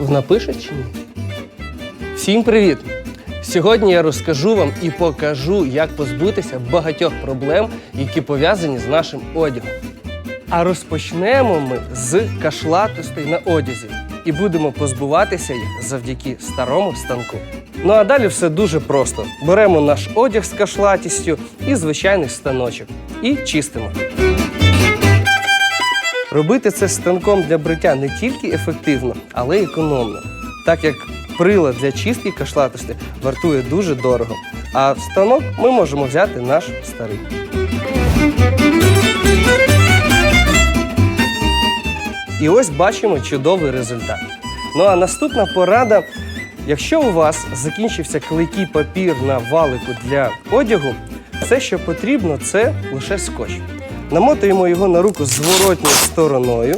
напише чи ні? Всім привіт! Сьогодні я розкажу вам і покажу, як позбутися багатьох проблем, які пов'язані з нашим одягом. А розпочнемо ми з кашлатостей на одязі і будемо позбуватися їх завдяки старому станку. Ну а далі все дуже просто: беремо наш одяг з кашлатістю і звичайний станочок і чистимо. Робити це станком для бриття не тільки ефективно, але й економно, так як прилад для чистки кашлатості вартує дуже дорого. А станок ми можемо взяти наш старий. І ось бачимо чудовий результат. Ну а наступна порада. Якщо у вас закінчився клейкий папір на валику для одягу, все, що потрібно, це лише скотч. Намотуємо його на руку зворотньою стороною.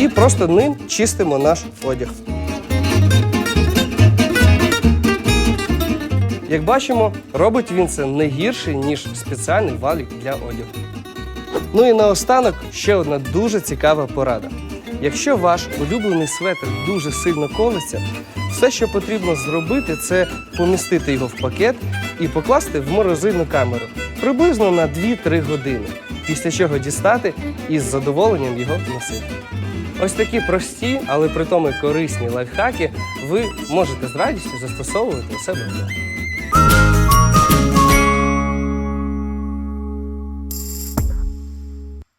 І просто ним чистимо наш одяг. Як бачимо, робить він це не гірше, ніж спеціальний валік для одягу. Ну і наостанок ще одна дуже цікава порада. Якщо ваш улюблений светр дуже сильно колеться, все, що потрібно зробити, це помістити його в пакет і покласти в морозильну камеру приблизно на 2-3 години, після чого дістати і з задоволенням його носити. Ось такі прості, але при тому корисні лайфхаки ви можете з радістю застосовувати у себе вдома.